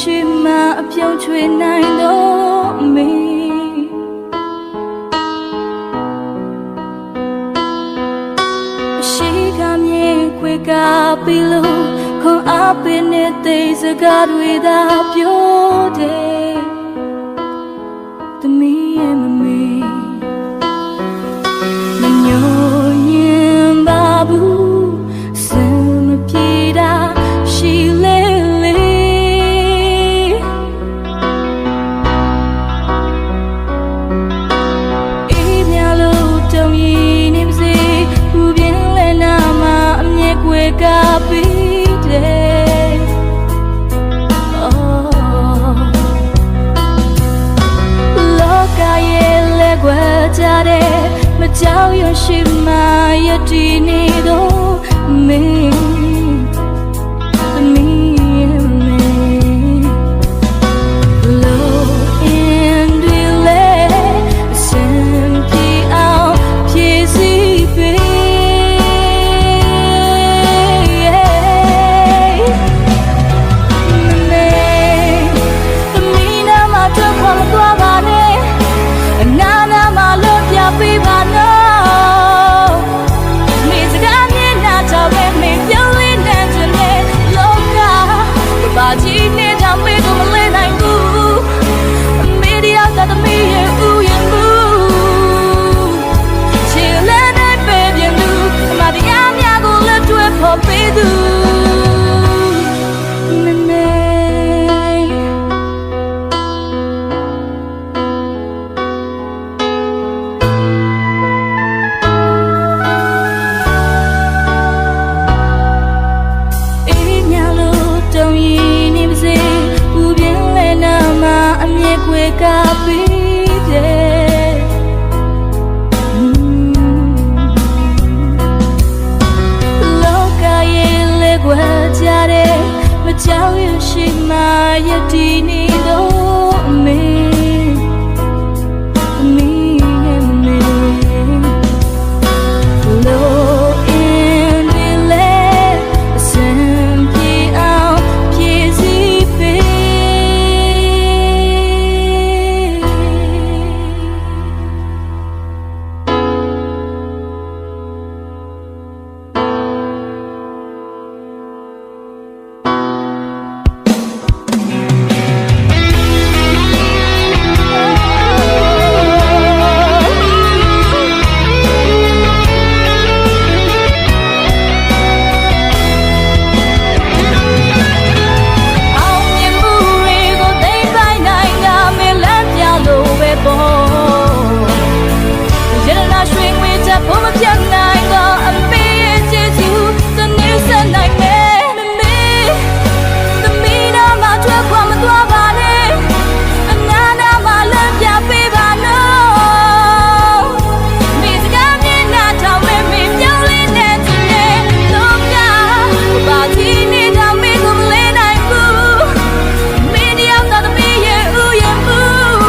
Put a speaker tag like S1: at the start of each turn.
S1: ရှိမှအပြုံးချွေနိုင်တော့မေအရှိကမြင်ခွေကပီလို့ခွန်အားပေးနေတဲ့စကားတွေသာပြောတယ်သမီးရဲ့မမေွယ်ကြတဲ့မကြောက်ရွံ့ရှိမှယတည်နေတော့ ကြောက်ရွံ့ရှိမှယတိနေတော့အမေ